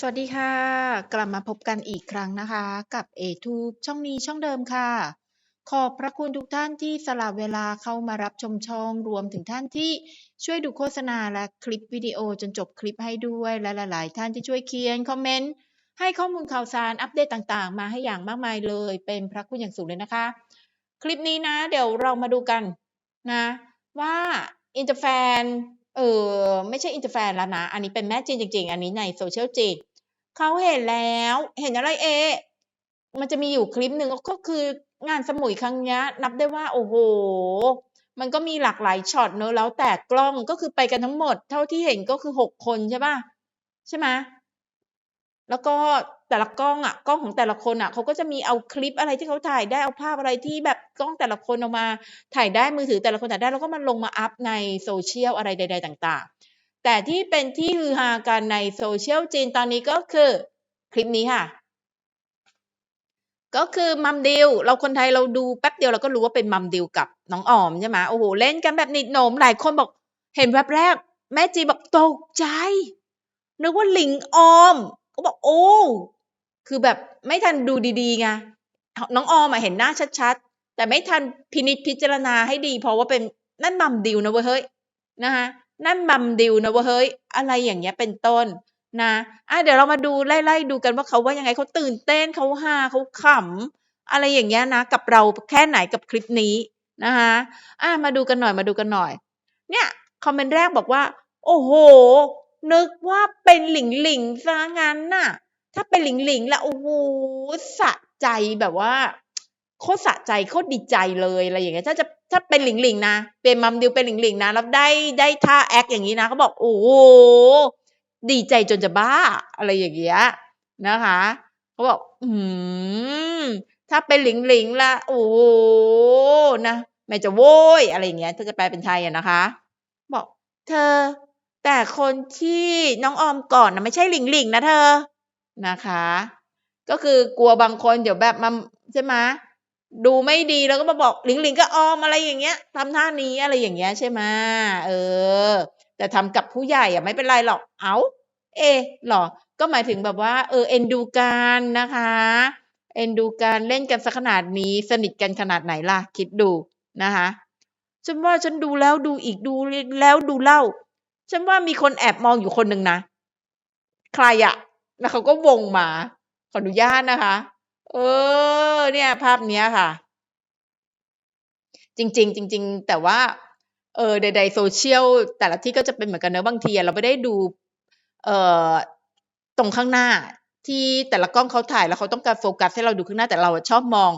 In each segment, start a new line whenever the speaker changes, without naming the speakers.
สวัสดีค่ะ กลับมาพบกันอีกครั้งนะคะ กับ A-Tube ช่องนี้ช่องเดิมค่ะ ขอบพระคุณทุกท่านที่สละเวลาเข้ามารับชมช่องรวมถึงท่านที่ช่วยดูโฆษณาและคลิปวิดีโอจนจบคลิปให้ด้วยและหลาย ๆ ท่านที่ช่วยเขียนคอมเมนต์ให้ข้อมูลข่าวสารอัปเดตต่างๆ มาให้อย่างมากมายเลย เป็นพระคุณอย่างสูงเลยนะคะ คลิปนี้นะ เดี๋ยวเรามาดูกันนะ ว่าอินเตอร์แฟน เออไม่ใช่อินเตอร์แฟนแล้วนะ อันนี้เป็นแม่จีนจริง ๆ อันนี้ในโซเชียลจีนเขาเห็นแล้ว เห็นอะไรเอะมันจะมีอยู่คลิปหนึ่งก็คืองานสมุยครั้งนี้นับได้ว่า โอ้โห มันก็มีหลากหลายช็อตเนอะแล้วแต่กล้องก็คือไปกันทั้งหมด เท่าที่เห็นก็คือหกคนใช่ป่ะใช่ไหม แล้วก็แต่ละกล้องอะกล้องของแต่ละคนน่ะเขาก็จะมีเอาคลิปอะไรที่เขาถ่ายได้เอาภาพอะไรที่แบบกล้องแต่ละคนเอามาถ่ายได้มือถือแต่ละคนถ่ายได้แล้วก็มาลงมาอัปใน social อะไรใด ๆ ต่าง ๆ แต่ที่เป็นที่ฮือฮากันใน social จีนตอนนี้ก็คือคลิปนี้ค่ะ ก็คือมัมดิวเราคนไทยเราดูแป๊บเดียวเราก็รู้ว่าเป็นมัมดิวกับน้องออมใช่ไหมโอ้โฮเล่นกันแบบหนิดหนมหลายคนบอกเห็นแวบแรก แม่จีบอกตกใจนึกว่าหลิงออม ก็บอกโอ้ คือแบบไม่ทันดูดีๆไงน้องออมเห็นหน้าชัดๆ แต่ไม่ทันพินิจพิจารณาให้ดี เพราะว่าเป็นนั่นมัมดิวนะเว้ยเฮ้ยนะคะนั่นมัมดิวนะเว้ยเฮ้ย อะไรอย่างเงี้ยเป็นต้นนะอาเดี๋ยวเรามาดูไล่ๆดูกันว่าเขาว่ายังไงเขาตื่นเต้นเขาฮาเขาขำอะไรอย่างเงี้ยนะ กับเราแค่ไหนกับคลิปนี้นะคะอามาดูกันหน่อยมาดูกันหน่อย เนี่ยคอมเมนต์แรกบอกว่า โอ้โฮ นึกว่าเป็นหลิงหลิงเสียงั้นน่ะ ถ้าเป็นหลิงหลิงล่ะโอ้โฮสะใจแบบว่าโคตรสะใจโคตรดีใจเลยอะไรอย่างเงี้ยถ้าจะถ้าเป็นหลิงหลิงนะเป็นมัมดิวเป็นหลิงหลิงนะแล้วได้ได้ท่าแอกต์อย่างงี้นะเขาบอกโอ้โฮดีใจจนจะบ้าอะไรอย่างเงี้ยนะคะเขาบอกอื้อฮือถ้าเป็นหลิงหลิงละโอ้โฮนะแม่จะโว้ยอะไรอย่างเงี้ยถ้าจะแปลเป็นไทยอะนะคะ บอก เธอ แต่คนที่น้องออมก่อดน่ะไม่ใช่หลิงหลิงนะเธอนะคะ ก็คือกลัวบางคนเดี๋ยวแบบมาใช่ไหมดูไม่ดีแล้วก็มาบอกหลิงหลิงกับออมอะไรอย่างเงี้ยทำท่านี้อะไรอย่างเงี้ยใช่ไหมเออ แต่ทำกับผู้ใหญ่อะไม่เป็นไรหรอกเอ้าเอ๊เหรอ ก็หมายถึงแบบว่า เออเอ็นดูกันนะคะ เอ็นดูกันเล่นกันสียขนาดนี้สนิทกันขนาดไหนล่ะ คิดดูนะคะฉันว่าฉันดูแล้วดูอีกดูแล้วดูเล่า ฉันว่ามีคนแอบมองอยู่คนหนึ่งนะ ใครอะแล้วเขาก็วงมา ขออนุญาตนะคะ เออ เนี่ย ภาพเนี้ยค่ะ จริง ๆ จริง ๆ แต่ว่า เออใดๆ social แต่ละที่ก็จะเป็นเหมือนกันเนาะบางทีเราไม่ได้ดู เอ่อตรงข้างหน้าที่แต่ละกล้องเขาถ่ายแล้วเขาต้องการโฟกัสให้เราดูข้างหน้าแต่เราชอบมอง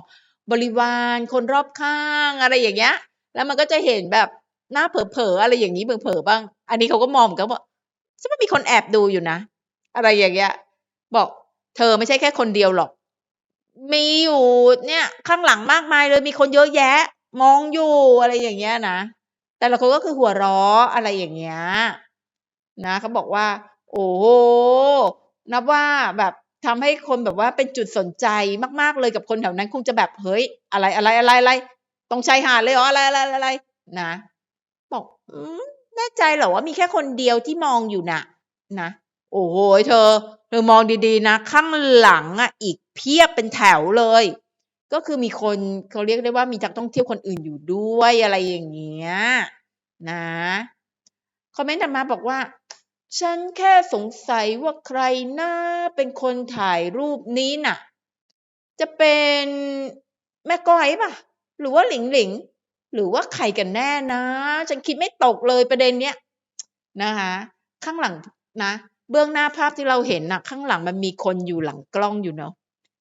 บริวารคนรอบข้างอะไรอย่างเงี้ย แล้วมันก็จะเห็นแบบ หน้าเผลอๆอะไรอย่างงี้เผลอๆบ้าง อันนี้เขาก็มองเหมือนกันบอกฉันว่ามีคนแอบดูอยู่นะ อะไรอย่างเงี้ย บอก เธอไม่ใช่แค่คนเดียวหรอก มีอยู่เนี่ย ข้างหลังมากมายเลยมีคนเยอะแยะ มองอยู่อะไรอย่างเงี้ยนะแต่ละคนก็คือหัวเราะอะไรอย่างเงี้ยนะเขาบอกว่า โอ้โฮนับว่าแบบทำให้คนแบบว่าเป็นจุดสนใจมาก ๆ เลยกับคนแถวนั้นคงจะแบบเฮ้ย อะไรอะไรๆๆตรงชายหาดเลยเหรออะไรๆๆๆนะบอกอืม แน่ใจเหรอว่ามีแค่คนเดียวที่มองอยู่นะนะ โอ้โฮเธอ เธอมองดีๆนะ ข้างหลังอะ อีกเพียบเป็นแถวเลย ก็คือมีคนเขาเรียกได้ว่ามีนักท่องเที่ยวคนอื่นอยู่ด้วยอะไรอย่างเงี้ยนะคอมเมนต์ถัดมาบอกว่า ฉันแค่สงสัยว่าใครนะเป็นคนถ่ายรูปนี้น่ะ จะเป็นแม่ก้อยเปล่าหรือว่าหลิงหลิง หรือว่าใครกันแน่นะ ฉันคิดไม่ตกเลยประเด็นเนี้ยนะคะ ข้างหลังนะ เบื้องหน้าภาพที่เราเห็นน่ะ ข้างหลังมันมีคนอยู่หลังกล้องอยู่เนาะ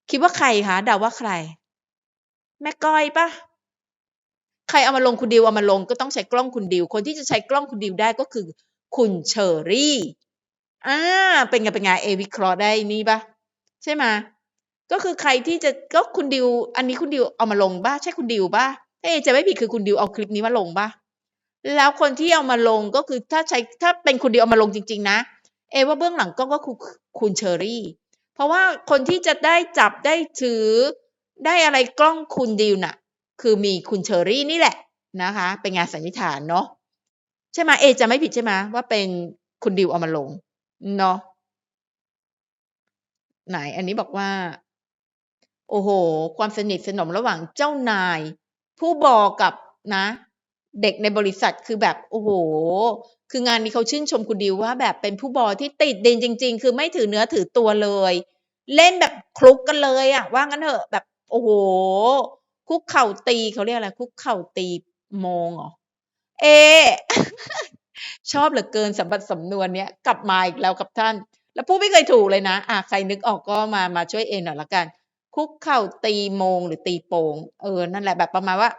คิดว่าใครคะเดาว่าใคร?แม่ก้อยปล่า?ใครเอามาลงคุณดิวเอามาลงก็ต้องใช้กล้องคุณดิว คนที่จะใช้กล้องคุณดิวได้ก็คือ คุณเชอร์รี่อ่าเป็นไงเป็นไงเอวิเคราะห์ได้นี่ปล่าใช่ไหมก็คือใครที่จะก็คุณดิว อันนี้คุณดิวเอามาลงเปล่าใช่คุณดิวเปล่าถ้า เอจำไม่ผิดคือคุณดิวเอาคลิปนี้มาลงปล่าแล้วคนที่เอามาลงก็คือถ้าใช้ถ้าเป็นคุณดิวเอามาลงจริง ๆ นะ เอว่าเบื้องหลังกล้องก็คือคุณเชอรี่ เพราะว่าคนที่จะได้จับได้ถือได้อะไรกล้องคุณดิวน่ะ คือมีคุณเชอรี่นี่แหละนะคะ เป็นไงสันนิษฐานเนาะใช่ไหมเอจำไม่ผิดใช่ไหมว่าเป็นคุณดิวเอามาลงเนาะไหนอันนี้บอกว่า โอ้โฮความสนิทสนมระหว่างเจ้านาย ผู้บอกับนะ เด็กในบริษัทคือแบบโอ้โฮคืองานนี้เขาชื่นชมคุณดิวว่า แบบเป็นผู้บอที่ติดดินจริง ๆ คือไม่ถือเนื้อถือตัวเลย เล่นแบบคลุกกันเลยอะว่างั้นเถอะแบบโอ้โฮคุกเข่าตีเขาเรียกอะไรคุกเข่าตีโมงเหรอ?เอ ชอบเหลือเกินสำหรับสำนวนเนี้ยกลับมาอีกแล้วครับท่าน แล้วพูดไม่เคยถูกเลยนะอาใครนึกออกก็มามาช่วยเอหน่อยล้วกัน คุกเข่าตีโมงหรือตีโปงเออนั่นแหละแบบประมาณว่า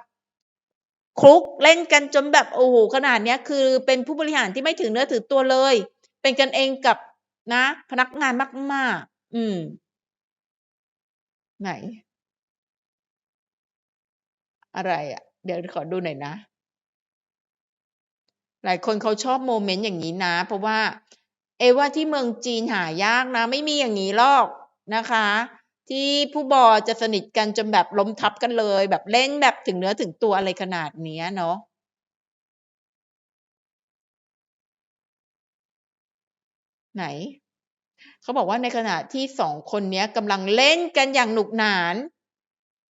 คลุกเล่นกันจนแบบโอ้โฮขนาดเนี้ยคือเป็นผู้บริหารที่ไม่ถือเนื้อถือตัวเลย เป็นกันเองกับนะ พนักงานมากๆ อืม ไหน?อะไรอะเดี๋ยวขอดูหน่อยนะ หลายคนเขาชอบโมเมนต์อย่างงี้นะ เพราะว่า เอว่าที่เมืองจีนหายากนะ ไม่มีอย่างงี้หรอกนะคะ ที่ผู้บอจะสนิทกันจนแบบล้มทับกันเลย แบบเล่นแบบถึงเนื้อถึงตัวอะไรขนาดเนี้ยเนาะไหน?เขาบอกว่าในขณะที่2คนเนี้ยกำลังเล่นกันอย่างหนุกหนาน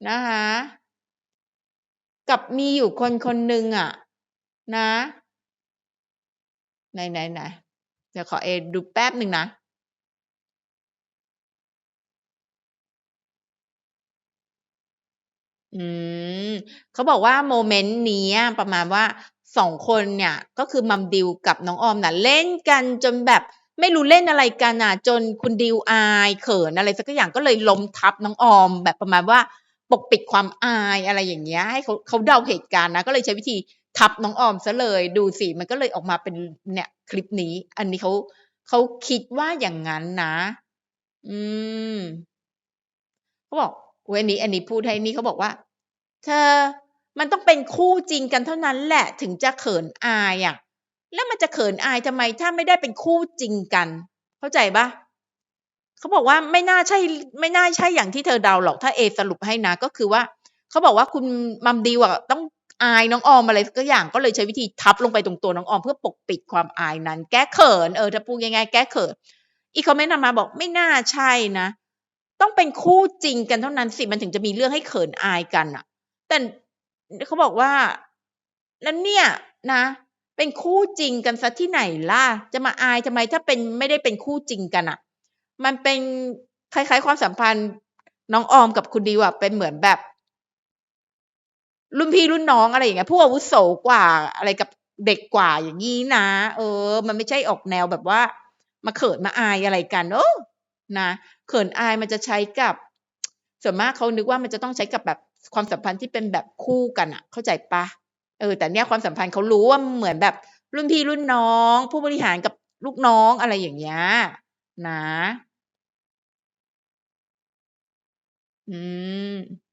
นะคะกับมีอยู่คนคนหนึ่งอะนะไหนๆๆเดี๋ยวขอเอดูแป๊บหนึ่งนะ อืม เขาบอกว่าโมเมนต์นี้ประมาณว่า 2 คนเนี่ย ก็คือมัมดิวกับน้องออมน่ะ เล่นกันจนแบบไม่รู้เล่นอะไรกันน่ะ จนคุณดิวอาย เขินอะไรสักอย่าง ก็เลยล้มทับน้องออม แบบประมาณว่าปกปิดความอาย อะไรอย่างเงี้ย ให้เขา เขาเดาเหตุการณ์นะ ก็เลยใช้วิธีทับน้องออมเสียเลย ดูสิมันก็เลยออกมาเป็นเนี่ยคลิปนี้ อันนี้เขา เขาคิดว่าอย่างงั้นนะ อืม เขาบอก อุ๊ยอันนี้อันนี้พูดให้นี่เขาบอกว่า"เธอมันต้องเป็นคู่จริงกันเท่านั้นแหละถึงจะเขินอายอะแล้วมันจะเขินอายทำไมถ้าไม่ได้เป็นคู่จริงกัน"เข้าใจปล่า?เขาบอกว่า"ไม่น่าใช่ ไม่น่าใช่อย่างที่เธอเดาหรอก"ถ้าเอสรุปให้นะก็คือว่าเขาบอกว่าคุณมัมดิวอะต้องอายน้องออมอะไรสักอย่างก็เลยใช้วิธีทับลงไปตรงตัวน้องออมเพื่อปกปิดความอายนั้น แก้เขินเออถ้าพูดง่ายๆแก้เขินอีกคอมเมนต์มาบอก"ไม่น่าใช่นะ ต้องเป็นคู่จริงกันเท่านั้นสิมันถึงจะมีเรื่องให้เขินอายกันน่ะ"แต่เขาบอกว่า"แล้วเนี่ยนะ เป็นคู่จริงกันเสียที่ไหนล่ะ จะมาอายทำไมถ้าเป็นไม่ได้เป็นคู่จริงกันน่ะ"มันเป็นคล้ายๆ ความสัมพันธ์น้องออมกับคุณดิวอะเป็นเหมือนแบบ รุ่นพี่รุ่นน้องอะไรอย่างเงี้ยผู้อาวุโสกว่าอะไรกับเด็กกว่าอย่างงี้นะ เออ มันไม่ใช่ออกแนวแบบว่า มาเขินมาอายอะไรกัน โอ้นะ เขินอายมันจะใช้กับ ส่วนมากเขานึกว่ามันจะต้องใช้กับแบบความสัมพันธ์ที่เป็นแบบคู่กันน่ะเข้าใจปล่า?เออแต่เนี่ยความสัมพันธ์เขารู้ว่าเหมือนแบบรุ่นพี่รุ่นน้อง ผู้บริหารกับลูกน้องอะไรอย่างเงี้ยนะ อืม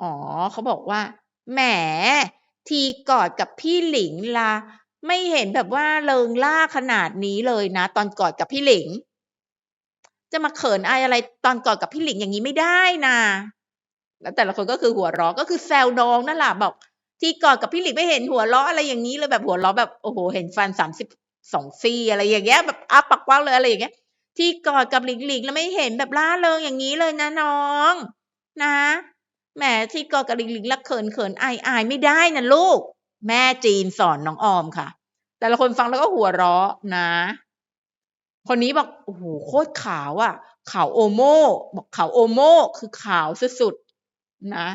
อ๋อเขาบอกว่า"แหม ทีกอดกับพี่หลิงล่ะ ไม่เห็นแบบว่าเริงร่าขนาดนี้เลยนะ ตอนกอดกับพี่หลิง"จะมาเขินอายอะไรตอนกอดกับพี่หลิงอย่างงี้ไม่ได้นะแล้วแต่ละคนก็คือหัวเราะก็คือแซวน้องนั่นแหละบอก"ที่กอดกับพี่หลิงไม่เห็นหัวเราะอะไรอย่างงี้เลย"แบบหัวเราะแบบโอ้โฮเห็นฟัน32ซี่อะไรอย่างเงี้ยแบบอ้าปากกว้างเลยอะไรอย่างเงี้ย"ที่กอดกับหลิงหลิงแล้วไม่เห็นแบบร่าเริงอย่างงี้เลยนะน้อง นะแหมที่กอดกับหลิงหลิงแล้วเขินๆอายๆไม่ได้นะลูก"แม่จีนสอนน้องออมค่ะ แต่ละคนฟังแล้วก็หัวเราะนะ คนนี้บอก"โอ้โฮโคตรขาวอะขาวโอโม่"บอกขาวโอโม่คือขาวสุดๆนะ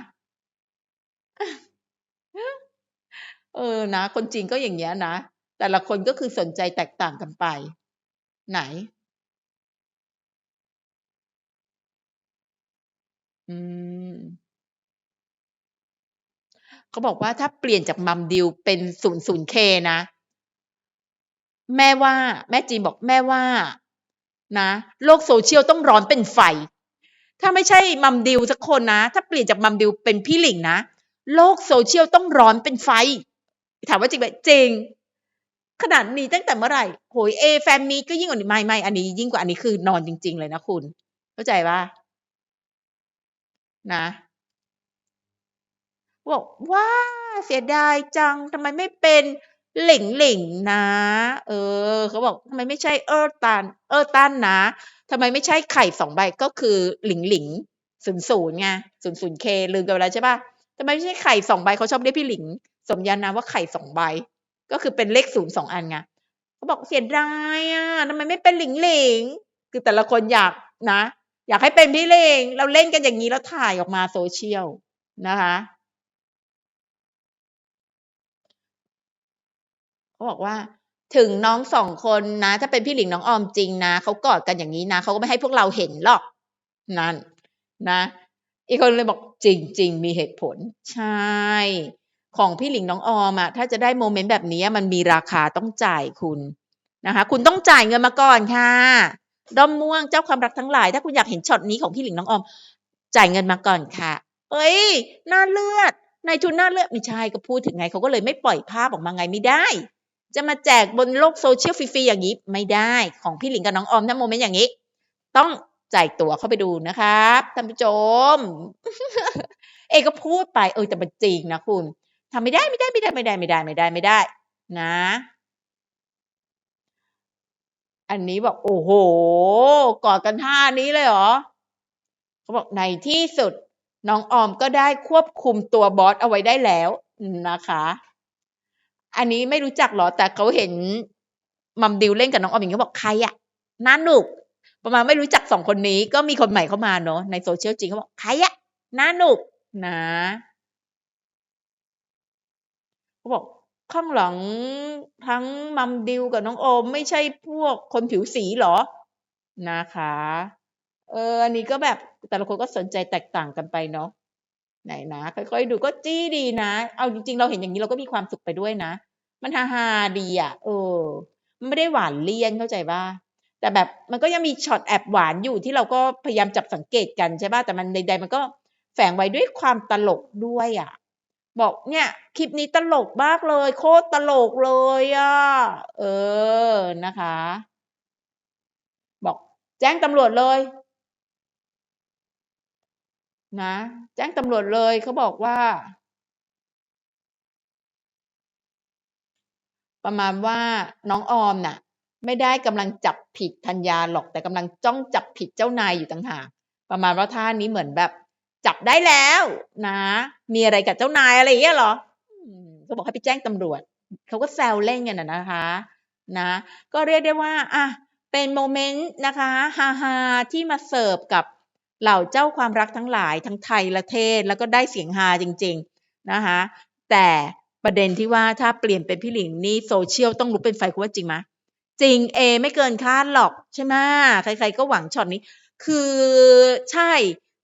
เออนะ คนจีนก็อย่างเงี้ยนะ แต่ละคนก็คือสนใจแตกต่างกันไป ไหน?อืมเขาบอกว่าถ้าเปลี่ยนจากมัมดิวเป็น 00K นะ แม่ว่า แม่จีนบอก"แม่ว่า นะ โลก social ต้องร้อนเป็นไฟ"ถ้าไม่ใช่มัมดิวสักคนนะ ถ้าเปลี่ยนจากมัมดิวเป็นพี่หลิงนะ โลก social ต้องร้อนเป็นไฟ ถามว่าจริงไหมจริง ขนาดมีตั้งแต่เมื่อไหร่โอ้โฮเอแฟนมีก็ยิ่งกว่านี้ไม่ๆอันนี้ ยิ่งกว่าอันนี้คือนอนจริง ๆ เลยนะคุณ เข้าใจปล่า?นะบอก"ว้าเสียดายจังทำไมไม่เป็น หลิงหลิงนะ เออ เขาบอกทำไมไม่ใช่เออตัน เออตันนะทำไมไม่ใช่ไข่สองใบก็คือหลิงหลิงศูนย์ศูนย์ไงศูนย์ศูนย์เคลืมกันไปแล้วใช่ปะทำไมไม่ใช่ไข่สองใบเขาชอบเรียกพี่หลิง สมญานามว่าไข่สองใบ ก็คือเป็นเลขศูนย์สองอันไงเขาบอกเสียดายอะทำไมไม่เป็นหลิงหลิง คือแต่ละคนอยากนะ อยากให้เป็นพี่หลิงเราเล่นกันอย่างนี้แล้วถ่ายออกมาโซเชียลนะคะ เขาบอกว่า ถึงน้องสองคนนะถ้าเป็นพี่หลิงน้องออมจริงนะเขากอดกันอย่างนี้นะเขาก็ไม่ให้พวกเราเห็นหรอกนั่นนะ อีกคนเลยบอกจริงจริงมีเหตุผล ใช่ ของพี่หลิงน้องออมอะถ้าจะได้โมเมนต์แบบนี้มันมีราคาต้องจ่ายคุณนะคะ คุณต้องจ่ายเงินมาก่อนค่ะด้อมม่วงเจ้าความรักทั้งหลาย ถ้าคุณอยากเห็นช็อตนี้ของพี่หลิงน้องออม จ่ายเงินมาก่อนค่ะ เอ้ยหน้าเลือดนายทุนหน้าเลือดไม่ใช่ก็พูดถึงไงเขาก็เลยไม่ปล่อยภาพออกมาไงไม่ได้ จะมาแจกบนโลกโซเชียลฟรีๆอย่างนี้ไม่ได้ของพี่หลิงกับน้องออมถ้าโมเมนต์อย่างนี้ ต้องจ่ายตั๋วเข้าไปดูนะครับท่านผู้ชม เอกก็พูดไปเออแต่มันจริงนะคุณทำไม่ได้ไม่ได้ไม่ได้ไม่ได้ไม่ได้ไม่ได้ไม่ได้ นะ อันนี้บอกโอ้โหกอดกันท่านี้เลยเหรอเขาบอกในที่สุดน้องออมก็ได้ควบคุมตัวบอสเอาไว้ได้แล้วนะคะ อันนี้ไม่รู้จักหรอแต่เขาเห็นมัมดิวเล่นกับน้องออมอย่างเขาบอกใครอะน่าหนุก ประมาณไม่รู้จักสองคนนี้ก็มีคนใหม่เข้ามาเนาะในโซเชียลจริงเขาบอกใครอะน่าหนุกนะเขาบอกข้างหลังทั้งมัมดิวกับน้องโอม ไม่ใช่พวกคนผิวสีหรอนะคะ เอออันนี้ก็แบบแต่ละคนก็สนใจแตกต่างกันไปเนาะ ไหนนะค่อยๆดูก็จี้ดีนะ เอาจริง ๆ เราเห็นอย่างนี้เราก็มีความสุขไปด้วยนะ มันฮาฮาดีอะเออมันไม่ได้หวานเลี่ยนเข้าใจป่ะแต่แบบมันก็ยังมีช็อตแอบหวานอยู่ที่เราก็พยายามจับสังเกตกันใช่ป่ะแต่มันใดๆมันก็แฝงไว้ด้วยความตลกด้วยอะ บอกเนี่ย คลิปนี้ตลกมากเลย โคตรตลกเลยอะเออนะคะ บอกแจ้งตำรวจเลย นะ แจ้งตำรวจเลยเขาบอกว่า ประมาณว่าน้องออมน่ะ ไม่ได้กำลังจับผิดธัญญาหรอกแต่กำลังจ้องจับผิดเจ้านายอยู่ต่างหากประมาณว่าท่านี้เหมือนแบบ จับได้แล้วนะ มีอะไรกับเจ้านายอะไรอย่างเงี้ยหรอเขาบอกให้ไปแจ้งตำรวจเขาก็แซวเล่นกันนะนะคะ นะ ก็เรียกได้ว่า อะเป็นโมเมนต์นะคะฮาฮาที่มาเสิร์ฟกับ เหล่าเจ้าความรักทั้งหลายทั้งไทยและเทศแล้วก็ได้เสียงฮาจริงๆนะคะแต่ประเด็นที่ว่าถ้าเปลี่ยนเป็นพี่หลิงนี่โซเชียลต้องลุกเป็นไฟคุณว่าจริงไหมจริงเอไม่เกินคาดหรอกใช่ไหมใครๆก็หวังช็อตนี้ คือใช่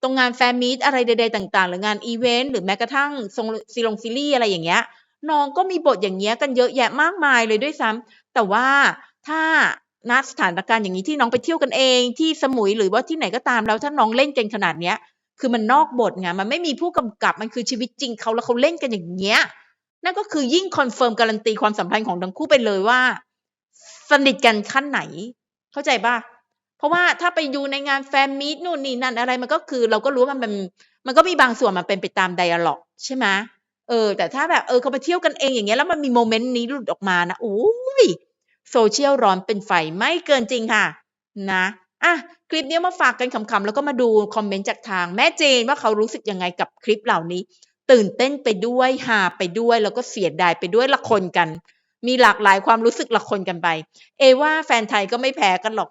ตรงงานแฟนมีตอะไรใดๆต่าง ๆ หรืองานอีเวนต์หรือแม้กระทั่งทรงซีลงซีรีส์อะไรอย่างเงี้ยน้องก็มีบทอย่างเงี้ยกันเยอะแยะมากมายเลยด้วยซ้ำแต่ว่าถ้า ณสถานการณ์อย่างนี้ที่น้องไปเที่ยวกันเองที่สมุยหรือว่าที่ไหนก็ตามแล้วถ้าน้องเล่นเกันขนาดเนี้ย คือมันนอกบทไงมันไม่มีผู้กำกับมันคือชีวิตจริงเขาแล้วเขาเล่นกันอย่างเงี้ยนั่นก็คือยิ่งคอนเฟิร์มการันตีความสัมพันธ์ของทั้งคู่ไปเลยว่า สนิทกันขั้นไหน เข้าใจป่ะเพราะว่าถ้าไปดูในงานแฟนมีตนู่นนี่นั่นอะไรมันก็คือ เราก็รู้ว่ามันเป็นมันก็มีบางส่วนมันเป็นไปตามไดอะล็อกใช่ไหมเออ แต่ถ้าแบบเออเขาไปเที่ยวกันเองอย่างเงี้ยแล้วมันมีโมเมนต์นี้หลุดออกมานะโอ้ย โซเชียลร้อนเป็นไฟไม่เกินจริงค่ะ นะอะคลิปนี้มาฝากกันคำๆ แล้วก็มาดูคอมเมนต์จากทางแม่เจนว่าเขารู้สึกยังไงกับคลิปเหล่านี้ ตื่นเต้นไปด้วยหาไปด้วยแล้วก็เสียดายไปด้วยละคนกัน มีหลากหลายความรู้สึกละคนกันไป เอว่าแฟนไทยก็ไม่แพ้กันหรอก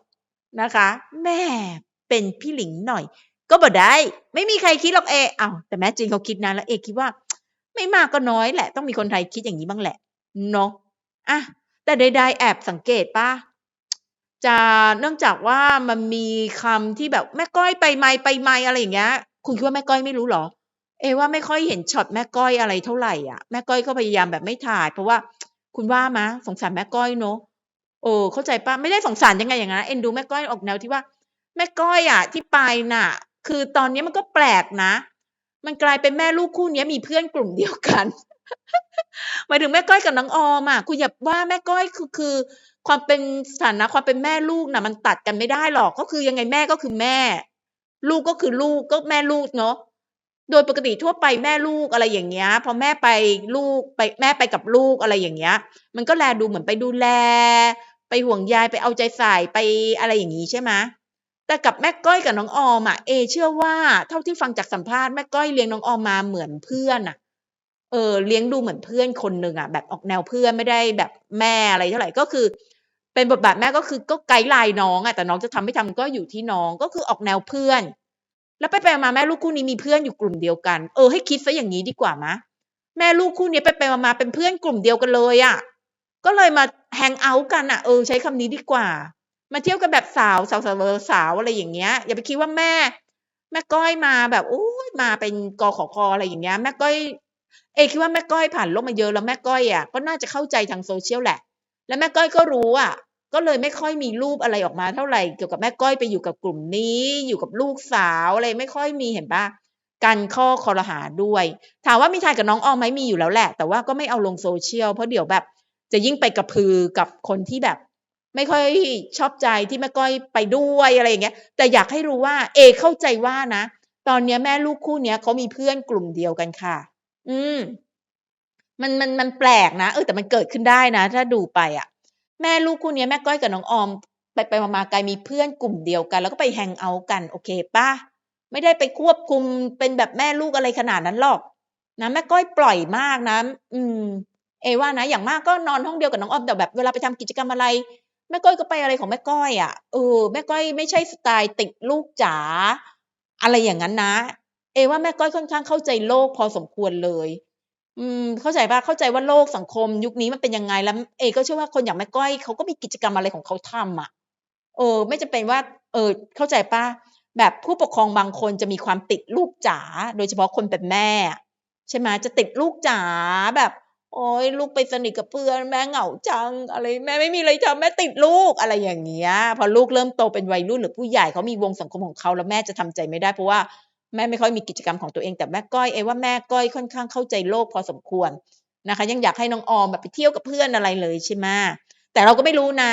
นะคะแม่เป็นพี่หลิงหน่อย ก็บ่ได้ ไม่มีใครคิดหรอกเอเอาแต่แม่จริงเขาคิดนะแล้วเอคิดว่า ไม่มากก็น้อยแหละ ต้องมีคนไทยคิดอย่างนี้บ้างแหละเนาะอะ แต่ใดๆแอบสังเกตป่ะจะเนื่องจากว่ามันมีคำที่แบบแม่ก้อยไปไม่ไปไม่อะไรอย่างเงี้ย คุณคิดว่าแม่ก้อยไม่รู้หรอ เอว่าไม่ค่อยเห็นช็อตแม่ก้อยอะไรเท่าไหร่อะแม่ก้อยก็พยายามแบบไม่ถ่าย เพราะว่าคุณว่ามะสงสารแม่ก้อยเนาะโอ้เข้าใจปะไม่ได้สงสารยังไงอย่างนั้นเอ็นดูแม่ก้อยออกแนวที่ว่า แม่ก้อยอะ ที่ไปน่ะ คือตอนนี้มันก็แปลกนะ มันกลายเป็นแม่ลูกคู่นี้มีเพื่อนกลุ่มเดียวกัน หมายถึงแม่ก้อยกับน้องออมอะคุณอย่าว่าแม่ก้อยคือคือ ความเป็นสถานะความเป็นแม่ลูกน่ะ มันตัดกันไม่ได้หรอกก็คือยังไงแม่ก็คือแม่ ลูกก็คือลูกก็แม่ลูกเนาะโดยปกติทั่วไปแม่ลูกอะไรอย่างเงี้ย พอแม่ไปลูกไปแม่ไปกับลูกอะไรอย่างเงี้ย มันก็แลดูเหมือนไปดูแล ไปห่วงใยไปเอาใจใส่ไปอะไรอย่างงี้ใช่ไหมแต่กับแม่ก้อยกับน้องออมอะเอ เชื่อว่าเท่าที่ฟังจากสัมภาษณ์แม่ก้อยเลี้ยงน้องออมมาเหมือนเพื่อนอะ เออเลี้ยงดูเหมือนเพื่อนคนหนึ่งอะแบบออกแนวเพื่อนไม่ได้แบบแม่อะไรเท่าไหร่ก็คือ เป็นบทบาทแม่ก็คือก็ไกด์ไลน์น้องอะแต่น้องจะทำไม่ทำก็อยู่ที่น้องก็คือออกแนวเพื่อน แล้วไปไปมาแม่ลูกคู่นี้มีเพื่อนอยู่กลุ่มเดียวกัน เออให้คิดซะอย่างนี้ดีกว่ามะแม่ลูกคู่นี้ไปไปมาเป็นเพื่อนกลุ่มเดียวกันเลยอะก็เลยมาแฮงเอาท์กันอะเออใช้คำนี้ดีกว่า มาเที่ยวกันแบบสาวสาวสาวสาวอะไรอย่างเงี้ย อย่าไปคิดว่าแม่ แม่ก้อยมาแบบโอ้ยมาเป็นกขคออะไรอย่างเงี้ย แม่ก้อย เอคิดว่าแม่ก้อยผ่านโลกมาเยอะแล้วแม่ก้อยอะก็น่าจะเข้าใจทางโซเชียลแหละ แล้วแม่ก้อยก็รู้อะ ก็เลยไม่ค่อยมีรูปอะไรออกมาเท่าไหร่เกี่ยวกับแม่ก้อยไปอยู่กับกลุ่มนี้ อยู่กับลูกสาวอะไรไม่ค่อยมีเห็นปะกันข้อคอรหาด้วย ถามว่ามีถ่ายกับน้องออมไหมมีอยู่แล้วแหละ แต่ว่าก็ไม่เอาลงโซเชียลเพราะเดี๋ยวแบบ จะยิ่งไปกระพือกับคนที่แบบ ไม่ค่อยชอบใจที่แม่ก้อยไปด้วยอะไรอย่างเงี้ย แต่อยากให้รู้ว่า เอเข้าใจว่านะ ตอนนี้แม่ลูกคู่เนี้ยเขามีเพื่อนกลุ่มเดียวกันค่ะ อืม มันมันมันแปลกนะเออแต่มันเกิดขึ้นได้นะ ถ้าดูไปอะแม่ลูกคู่นี้แม่ก้อยกับน้องออม ไปไปมาๆกลายมีเพื่อนกลุ่มเดียวกัน แล้วก็ไปแฮงเอากัน โอเคป่ะไม่ได้ไปควบคุมเป็นแบบแม่ลูกอะไรขนาดนั้นหรอกนะแม่ก้อยปล่อยมากนะ อืม เอว่านะ อย่างมากก็นอนห้องเดียวกับน้องออมแต่แบบเวลาไปทำกิจกรรมอะไรแม่ก้อยก็ไปอะไรของแม่ก้อยอะเออแม่ก้อยไม่ใช่สไตล์ติดลูกจ๋าอะไรอย่างนั้นนะ เอว่าแม่ก้อยค่อนข้างเข้าใจโลกพอสมควรเลย อืม เข้าใจป่ะเข้าใจว่าโลกสังคม ยุคนี้มันเป็นยังไงแล้วเอก็เชื่อว่าคนอย่างแม่ก้อยเขาก็มีกิจกรรมอะไรของเขาทำอะ เออ ไม่จำเป็นว่า เออ เข้าใจป่ะแบบผู้ปกครองบางคนจะมีความติดลูกจ๋าโดยเฉพาะคนเป็นแม่ ใช่ไหมจะติดลูกจ๋าแบบ โอ้ยลูกไปสนิทกับเพื่อนแม่เหงาจัง อะไรแม่ไม่มีอะไรทำแม่ติดลูกอะไรอย่างเงี้ย พอลูกเริ่มโตเป็นวัยรุ่นหรือผู้ใหญ่เขามีวงสังคมของเขาแล้วแม่จะทำใจไม่ได้เพราะว่า แม่ไม่ค่อยมีกิจกรรมของตัวเองแต่แม่ก้อยเอว่าแม่ก้อยค่อนข้างเข้าใจโลกพอสมควรนะคะ ยังอยากให้น้องออมแบบไปเที่ยวกับเพื่อนอะไรเลยใช่ไหมแต่เราก็ไม่รู้นะ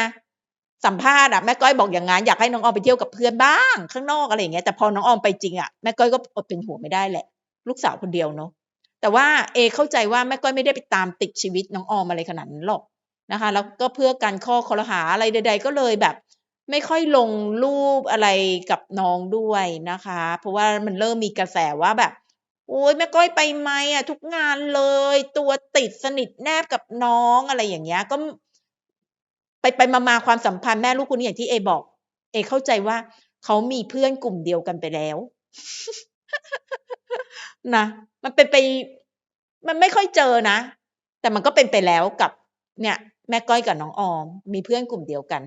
สัมภาษณ์อะแม่ก้อยบอกอย่างงั้นอยากให้น้องออมไปเที่ยวกับเพื่อนบ้าง ข้างนอกอะไรอย่างเงี้ยแต่พอน้องออมไปจริงอะแม่ก้อยก็อดเป็นห่วงไม่ได้แหละ ลูกสาวคนเดียวเนาะแต่ว่าเอเข้าใจว่าแม่ก้อยไม่ได้ไปตามติดชีวิตน้องออมอะไรขนาดนั้นหรอกนะคะ แล้วก็เพื่อการข้อคอรหาอะไรใด ๆ ก็เลยแบบ ไม่ค่อยลงรูปอะไรกับน้องด้วยนะคะ เพราะว่ามันเริ่มมีกระแสว่าแบบโอ้ยแม่ก้อยไปไหมอะทุกงานเลย ตัวติดสนิทแนบกับน้องอะไรอย่างเงี้ยก็ ไปไปมาๆความสัมพันธ์แม่ลูกคู่นี้อย่างที่เอบอก เอเข้าใจว่าเขามีเพื่อนกลุ่มเดียวกันไปแล้วนะมันเป็นไป มันไม่ค่อยเจอนะ แต่มันก็เป็นไปแล้วกับ เนี่ย แม่ก้อยกับน้องออม มีเพื่อนกลุ่มเดียวกัน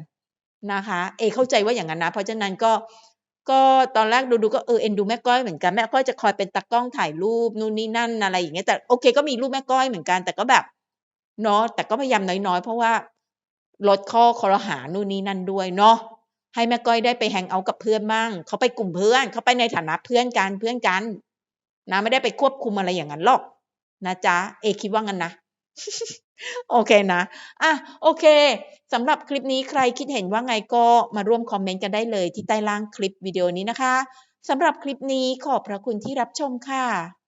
นะคะ เอเข้าใจว่าอย่างนั้นนะ เพราะฉะนั้นก็ก็ตอนแรกดูๆก็เออเอ็นดูแม่ก้อยเหมือนกันแม่ก้อยจะคอยเป็นตากล้องถ่ายรูปนู่นนี่นั่นอะไรอย่างเงี้ยแต่โอเคก็มีรูปแม่ก้อยเหมือนกัน แต่ก็แบบเนาะแต่ก็พยายามน้อยๆ เพราะว่าลดข้อคอรหานู่นนี่นั่นด้วยเนาะให้แม่ก้อยได้ไปแฮงเอาท์กับเพื่อนบ้างเขาไปกลุ่มเพื่อนเขาไปในฐานะเพื่อนกันเพื่อนกัน นะไม่ได้ไปควบคุมอะไรอย่างนั้นหรอก นะจ๊ะเอคิดว่างั้นนะ โอเคนะ อะ โอเค สำหรับคลิปนี้ใครคิดเห็นว่าไงก็มาร่วมคอมเมนต์กันได้เลยที่ใต้ล่างคลิปวิดีโอนี้นะคะ สำหรับคลิปนี้ขอบพระคุณที่รับชมค่ะ